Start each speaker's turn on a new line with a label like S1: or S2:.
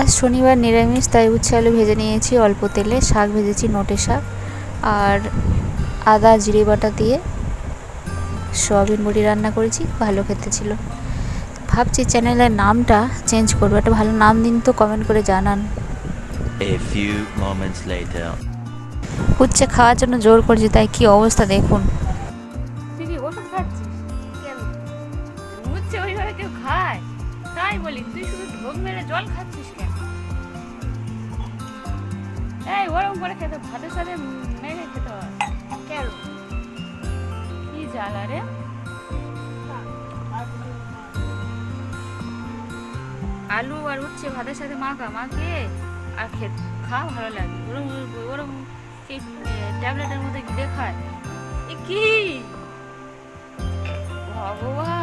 S1: আজ শনিবার নিরামিষ তাই উচ্ছে আলু ভেজে নিয়েছি। অল্প তেলে শাক ভেজেছি নোটে শাক। আর আদা জিরে বাটা দিয়ে সয়াবিন বড়ি রান্না করেছি ভালো খেতে ছিল। ভাবছি চ্যানেলের নামটা চেঞ্জ করব একটা ভালো নাম দিন তো কমেন্ট করে জানান।
S2: A few moments later.
S1: উচ্ছে খাওয়ার জন্য জোর করছি তাই কি অবস্থা দেখুন।
S3: ওষুধ খাচ্ছিস তাই বলি, তুই শুধু ঢোক মেরে জল খাচ্ছিস কেন? এই ওরকম করে খেতে ভাতের সাথে মেরে খেতে হয় কেন? কি জ্বালা রে? আলু আর উচ্ছে ভাতের সাথে মাখা মাখে আর খেত খা ভালো লাগে। ওরম সেই ট্যাবলেটের মধ্যে দেখায় কি? ভগবান!